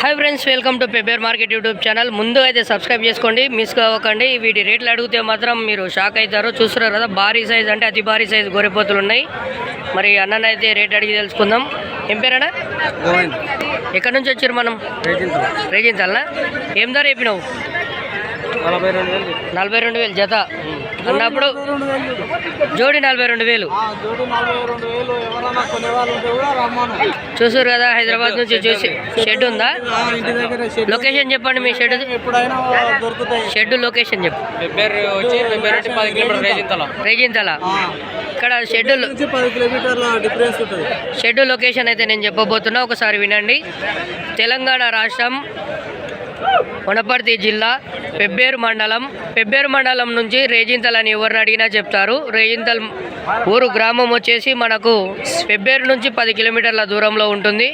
Hi friends welcome to paper market YouTube channel ముందు అయితే subscribe చేసుకోండి మిస్ కావకండి. వీటి రేట్లు అడిగితే మాత్రం మీరు షాక్ అవుతారు. చూస్తున్నారు కదా భారీ సైజ్ అంటే అతి భారీ సైజ్ గొర్రెపోతులు ఉన్నాయి. మరి అన్ననైతే రేట్ అడిగి తెలుసుకుందాం. ఏం గోవింద్. ఎక్కడి నుంచి వచ్చారు మనం? రేజించాలనా ఏం ధర చెప్పినావు? నలభై రెండు వేలు జత. అన్నప్పుడు జోడి నలభై రెండు వేలు. చూసారు కదా హైదరాబాద్ నుంచి చూసి షెడ్ ఉందా? ఆ, ఇంటి దగ్గర షెడ్ లొకేషన్ చెప్పండి మీ షెడ్. షెడ్ లొకేషన్ చెప్పు. ఫిబ్రవరి వచ్చి ఫిబ్రవరి నుంచి పది కిలోమీటర్ రేజింతల? రేజింతల ఇక్కడ షెడ్ షెడ్ లొకేషన్ అయితే నేను చెప్పబోతున్నా ఒకసారి వినండి. తెలంగాణ రాష్ట్రం వనపర్తి జిల్లా పెబ్బేరు మండలం. పెబ్బేరు మండలం నుంచి రేజింతల్ అని ఎవరిని అడిగినా చెప్తారు. రేజింతల్ ఊరు గ్రామం వచ్చేసి మనకు పెబ్బేరు నుంచి పది కిలోమీటర్ల దూరంలో ఉంటుంది.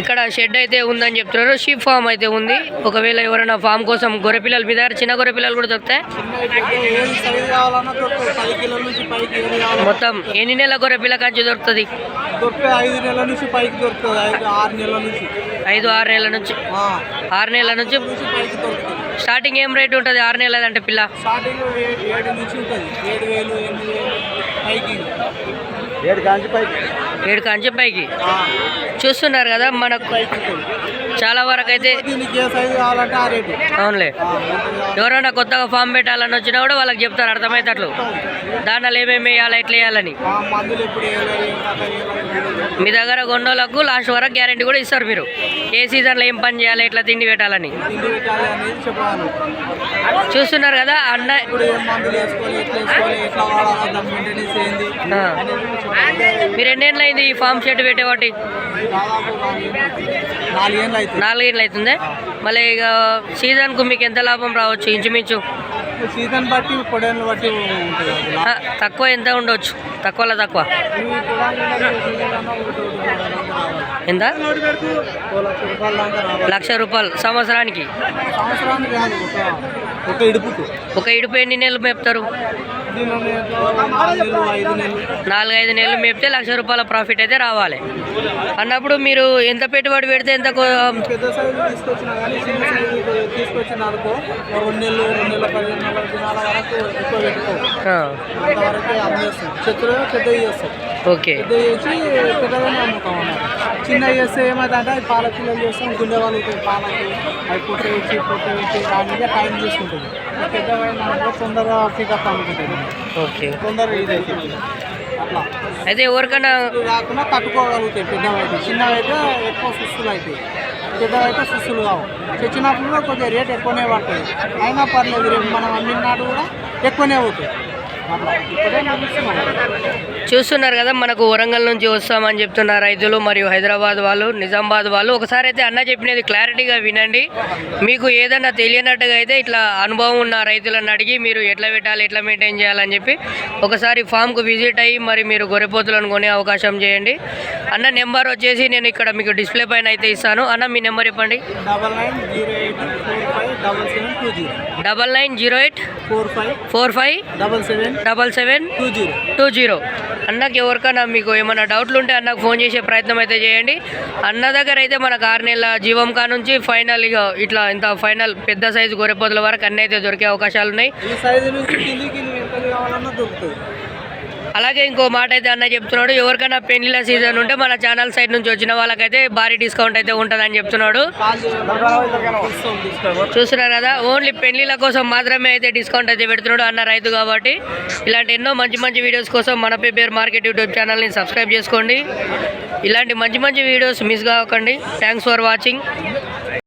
ఇక్కడ షెడ్ అయితే ఉందని చెప్తున్నారు. షీప్ ఫామ్ అయితే ఉంది. ఒకవేళ ఎవరైనా ఫామ్ కోసం గొర్రెపిల్లలు మీ దగ్గర చిన్న గొర్రెపిల్లలు కూడా దొరుకుతాయి మొత్తం ఎన్ని నెలల గొర్రెపిల్ల కంచి దొరుకుతుంది? దొరికితే ఐదు ఆరు నెలల నెలల నుంచి. ఆరు నెలల నుంచి స్టార్టింగ్ ఏం రేట్ ఉంటుంది ఆరు నెలలు అంటే పిల్ల? స్టార్టింగ్ ఏ- ఏడు నుంచి ఉంటుంది. ఏడు వేలు ఎనిమిది వేలు పైకి. ఏడు కాంచి పైకి. ఏడు కంచి పైకి. చూస్తున్నారు కదా మనకు చాలా వరకు అయితే అవునులే. ఎవరైనా కొత్తగా ఫామ్ పెట్టాలని వచ్చినా కూడా వాళ్ళకి చెప్తారు అర్థమయ్యేటట్లు దాంట్లో ఏమేమి వేయాలి ఎట్లా వేయాలని. మీ దగ్గర గొండోలకు లాస్ట్ వరకు గ్యారంటీ కూడా ఇస్తారు మీరు. ఏ సీజన్లో ఏం పని చేయాలి ఎట్లా తిండి పెట్టాలని. చూస్తున్నారు కదా అన్న మీరు ఎన్నేళ్ళు అయింది ఈ ఫామ్ షెడ్ పెట్టేవాటి? నాలుగేళ్ళు అవుతుంది మళ్ళీ ఇక సీజన్కు మీకు ఎంత లాభం రావచ్చు ఇంచుమించు? సీజన్ బట్టి బట్టి తక్కువ ఎంత ఉండొచ్చు? తక్కువలో తక్కువ. ఎంత? లక్ష రూపాయల సంవత్సరానికి? ఒక ఇడుపు ఎన్ని నెలలు మేపుతారు? నాలుగు ఐదు నెలలు నాలుగైదు నెలలు మేపితే లక్ష రూపాయల ప్రాఫిట్ అయితే రావాలి. అన్నప్పుడు మీరు ఎంత పెట్టుబడి పెడితే ఎంత పెద్ద సైజు తీసుకొచ్చినా కానీ చిన్న సైజు తీసుకొచ్చిన అనుకో రెండు నెలలు రెండు నెలల పదిహేను నెలల దినాల వరకు ఎక్కువ పెట్టుకో అంతవరకు అమ్మేస్తాం చేస్తాం ఓకే పెద్ద చేసి పెద్దగానే అమ్ముతాం అన్నమాట చిన్న చేస్తే ఏమైందంటే అది పాల పిల్లలు చేస్తాం గుండె వాళ్ళు పాలకి అవి పుట్ట ఇచ్చి పుట్ట ఇచ్చి దాని మీద టైం తీసుకుంటుంది. తొందరగా పికప్ అనుకుంటుంది ఓకే. తొందరగా ఇది అవుతుంది అట్లా. అయితే ఎవరికైనా కాకుండా తట్టుకోగలుగుతాయి పెద్దవైతే. చిన్నవైతే ఎక్కువ సుస్తులు అవుతాయి పెద్దవైతే సుస్తులు కావు. తెచ్చినప్పుడు కూడా కొద్దిగా రేట్ ఎక్కువనే పడుతుంది అయినా పర్లేదు రేపు మనం అమ్మినాడు కూడా ఎక్కువనే అవుతాయి చూస్తున్నారు కదా మనకు వరంగల్ నుంచి వస్తామని చెప్తున్న రైతులు మరియు హైదరాబాద్ వాళ్ళు నిజామాబాద్ వాళ్ళు. ఒకసారి అయితే అన్న చెప్పినది క్లారిటీగా వినండి. మీకు ఏదైనా తెలియనట్టుగా అయితే ఇట్లా అనుభవం ఉన్న రైతులను అడిగి మీరు ఎట్లా పెట్టాలి ఎట్లా మెయింటైన్ చేయాలని చెప్పి ఒకసారి ఫామ్కు విజిట్ అయ్యి మరి మీరు గొర్రెపోతులను కొనే అవకాశం చేయండి. అన్న నెంబర్ వచ్చేసి నేను ఇక్కడ మీకు డిస్ప్లే పైన అయితే ఇస్తాను. అన్న మీ నెంబర్ చెప్పండి. Double nine zero eight four five double seven two zero double seven two zero. అన్నకి ఎవరికైనా మీకు ఏమైనా డౌట్లు ఉంటే అన్నకు ఫోన్ చేసే ప్రయత్నం అయితే చేయండి. అన్న దగ్గర అయితే మనకు ఆరు నెలల జీవం కా నుంచి ఫైనల్ ఇక ఇట్లా ఇంత ఫైనల్ పెద్ద సైజు గొర్రెపోతుల వరకు అన్నీ అయితే దొరికే అవకాశాలు ఉన్నాయి అలాగే ఇంకో మాట అయితే అన్న చెప్తున్నాడు ఎవరికైనా పెళ్ళిళ్ళ సీజన్ ఉంటే మన ఛానల్ సైడ్ నుంచి వచ్చిన వాళ్ళకైతే భారీ డిస్కౌంట్ అయితే ఉంటుందని చెప్తున్నాడు. చూస్తున్నారు కదా ఓన్లీ పెళ్ళిల కోసం మాత్రమే అయితే డిస్కౌంట్ అయితే పెడుతున్నాడు అన్న రైతు కాబట్టి. ఇలాంటి ఎన్నో మంచి మంచి వీడియోస్ కోసం మన పేపర్ మార్కెట్ యూట్యూబ్ ఛానల్ని సబ్స్క్రైబ్ చేసుకోండి. ఇలాంటి మంచి మంచి వీడియోస్ మిస్ కాకండి. Thanks for watching